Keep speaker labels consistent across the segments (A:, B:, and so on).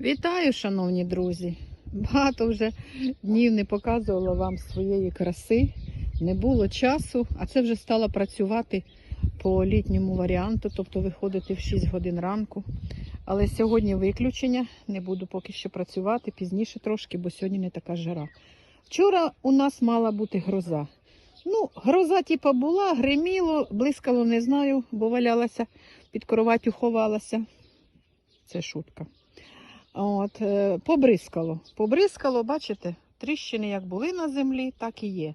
A: Вітаю, шановні друзі! Багато вже днів не показувала вам своєї краси, не було часу, а це вже стало працювати по літньому варіанту, тобто виходити в 6 годин ранку. Але сьогодні виключення, не буду поки що працювати, пізніше трошки, бо сьогодні не така жара. Вчора у нас мала бути гроза. Ну, гроза типа була, гриміло, блискало, не знаю, бо валялася, під кроваттю ховалася. Це шутка. От, е, побризкало. Побризкало, бачите, тріщини як були на землі, так і є.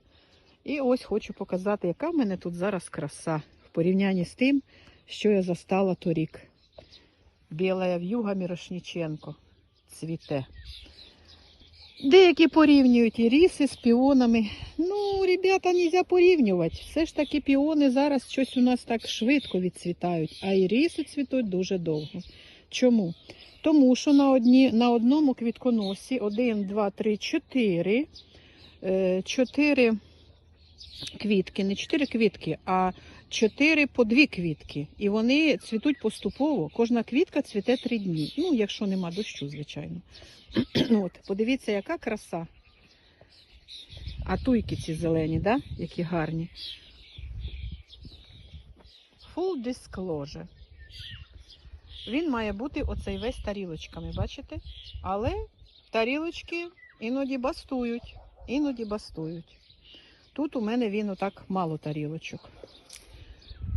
A: І ось хочу показати, яка в мене тут зараз краса в порівнянні з тим, що я застала торік. Біла в'юга Мірошніченко цвіте. Деякі порівнюють і ріси з піонами. Ну, ребята, нельзя порівнювати. Все ж таки піони зараз щось у нас так швидко відцвітають, а і ріси цвітуть дуже довго. Чому? Тому що на, одні, на одному квітконосі 1, 2, 3, 4, 4 квітки, не 4 квітки, а 4 по 2 квітки. І вони цвітуть поступово. Кожна квітка цвіте 3 дні. Ну, якщо нема дощу, звичайно. От, подивіться, яка краса. А туйки ці зелені, да? які гарні. Full disclosure. Він має бути оцей весь тарілочками, бачите? Але тарілочки іноді бастують, іноді бастують. Тут у мене він отак мало тарілочок.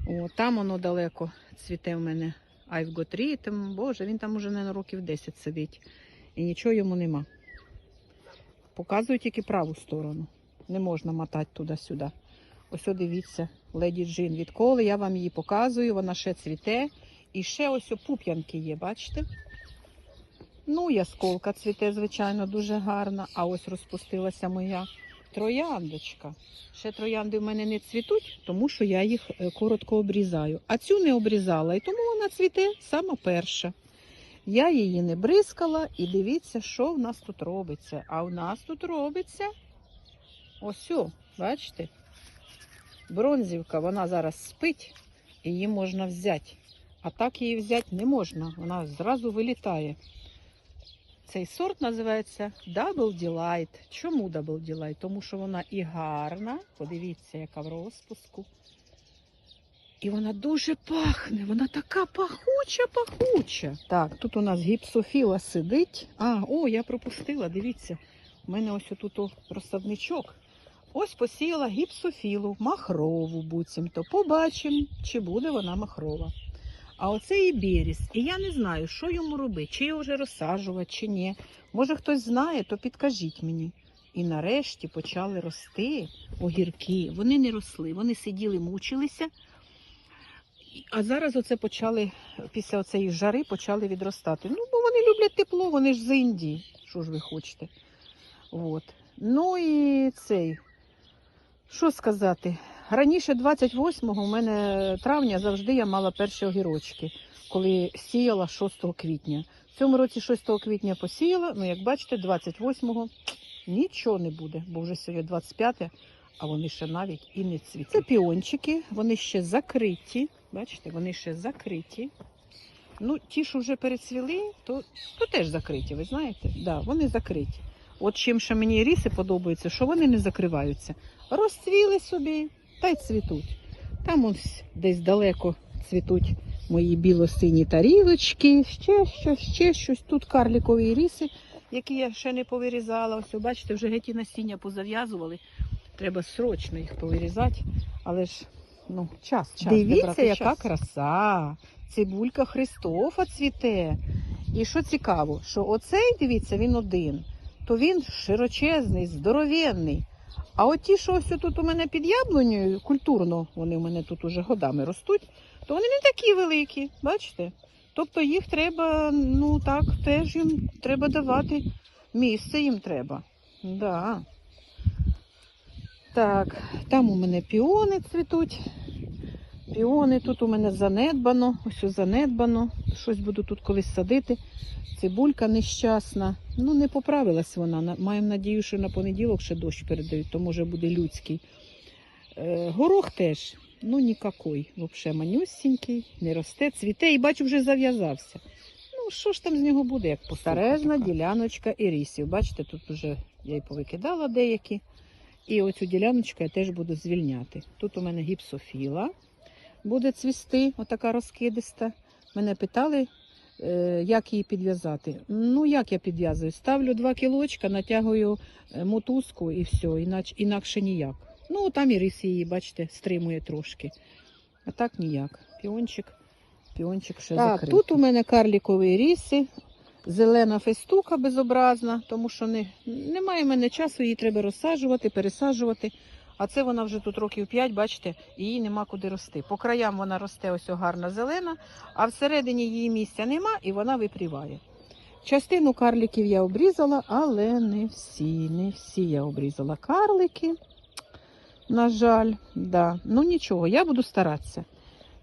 A: О, там воно далеко цвіте в мене I've got rhythm. Боже, він там уже не років 10 сидить. І нічого йому нема. Показую тільки праву сторону. Не можна мотати туди-сюди. Ось дивіться, леді Джин. Відколи я вам її показую, вона ще цвіте. І ще ось опуп'янки є, бачите? Ну, ясколка цвіте, звичайно, дуже гарна. А ось розпустилася моя трояндочка. Ще троянди в мене не цвітуть, тому що я їх е, коротко обрізаю. А цю не обрізала, і тому вона цвіте сама перша. Я її не бризкала, і дивіться, що в нас тут робиться. А в нас тут робиться ось, о, бачите? Бронзівка, вона зараз спить, її можна взяти. А так її взяти не можна, вона зразу вилітає. Цей сорт називається Double Delight. Чому Double Delight? Тому що вона і гарна, подивіться, яка в розпуску. І вона дуже пахне, вона така пахуча, пахуча. Так, тут у нас гіпсофіла сидить. А, о, я пропустила, дивіться. У мене ось тут розсадничок. Ось посіяла гіпсофілу, махрову буцімто. Побачимо, чи буде вона махрова. А оце і беріз. І я не знаю, що йому робити, чи його вже розсаджувати, чи ні. Може хтось знає, то підкажіть мені. І нарешті почали рости огірки. Вони не росли, вони сиділи, мучилися. А зараз оце почали, після цієї жари почали відростати. Ну, бо вони люблять тепло, вони ж з Індії. Що ж ви хочете? От. Ну і цей. Що сказати? Раніше 28-го, у мене травня завжди я мала перші огірочки, коли сіяла 6 квітня. В цьому році 6 квітня посіяла, ну як бачите, 28-го нічого не буде, бо вже сьогодні 25, а вони ще навіть і не цвітуть. Це піончики, вони ще закриті. Бачите, вони ще закриті. Ну, ті, що вже перецвіли, то, то теж закриті, ви знаєте? Да, вони закриті. От чим ще мені ріси подобаються, що вони не закриваються. Розцвіли собі та й цвітуть. Там ось десь далеко цвітуть мої біло-сині тарілочки, ще щось, ще щось. Тут карлікові ріси, які я ще не повирізала. Ось, бачите, вже геть і насіння позав'язували. Треба срочно їх повирізати, але ж ну, час, час.
B: Дивіться, яка
A: час. краса. Цибулька Христофа цвіте. І що цікаво, що оцей, дивіться, він один, то він широчезний, здоровенний. А от ті, що ось тут у мене під яблунею, культурно, вони у мене тут уже годами ростуть, то вони не такі великі, бачите? Тобто їх треба, ну так, теж їм треба давати місце їм треба. Да. Так, там у мене піони цвітуть. Піони тут у мене занедбано, ось занедбано. Щось буду тут колись садити. Цибулька нещасна. Ну, не поправилась вона. На- Маємо надію, що на понеділок ще дощ передають, то може буде людський. Е, горох теж, ну нікакой. Взагалі манюсінький, не росте, цвіте і бачу, вже зав'язався. Ну, що ж там з нього буде, як постарежна діляночка ірисів. Бачите, тут вже я й повикидала деякі. І оцю діляночку я теж буду звільняти. Тут у мене гіпсофіла буде цвісти, отака розкидиста. Мене питали, е, як її підв'язати. Ну, як я підв'язую? Ставлю два кілочка, натягую е, мотузку і все, інач, інакше ніяк. Ну, там і рис її, бачите, стримує трошки. А так ніяк. Піончик, піончик ще
B: Так,
A: закритий. Тут у мене карлікові ріси, зелена фестука безобразна, тому що не, немає в мене часу, її треба розсаджувати, пересаджувати. А це вона вже тут років 5, бачите, їй нема куди рости. По краям вона росте ось гарна зелена, а всередині її місця нема і вона випріває. Частину карликів я обрізала, але не всі, не всі я обрізала карлики. На жаль, да. ну нічого, я буду старатися.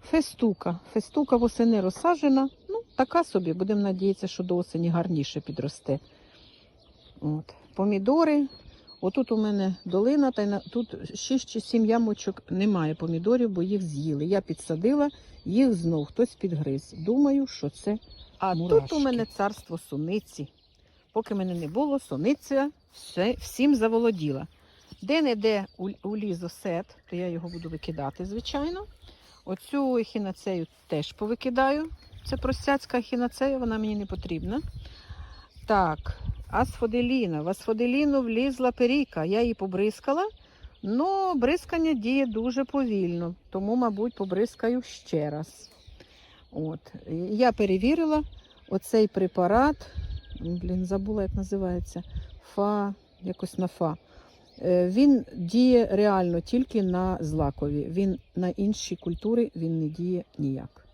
A: Фестука. Фестука восени розсаджена. Ну, така собі. Будемо надіятися, що до осені гарніше підросте. От. Помідори. Отут у мене долина, та й на... тут 6 чи 7 ямочок немає помідорів, бо їх з'їли. Я підсадила, їх знов хтось підгриз. Думаю, що це. А тут у мене царство суниці. Поки мене не було, суниця все, всім заволоділа. Де-не-де уліз осет, то я його буду викидати, звичайно. Оцю ехінацею теж повикидаю. Це простяцька ехінацея, вона мені не потрібна. Так, асфоделіна. В асфоделіну влізла періка. Я її побризкала, але бризкання діє дуже повільно, тому, мабуть, побризкаю ще раз. От. Я перевірила оцей препарат. Блін, забула, як називається. Фа, якось на фа. Е, Він діє реально тільки на злакові. Він на інші культури він не діє ніяк.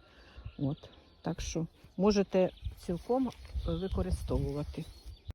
A: От. Так що можете цілком використовувати.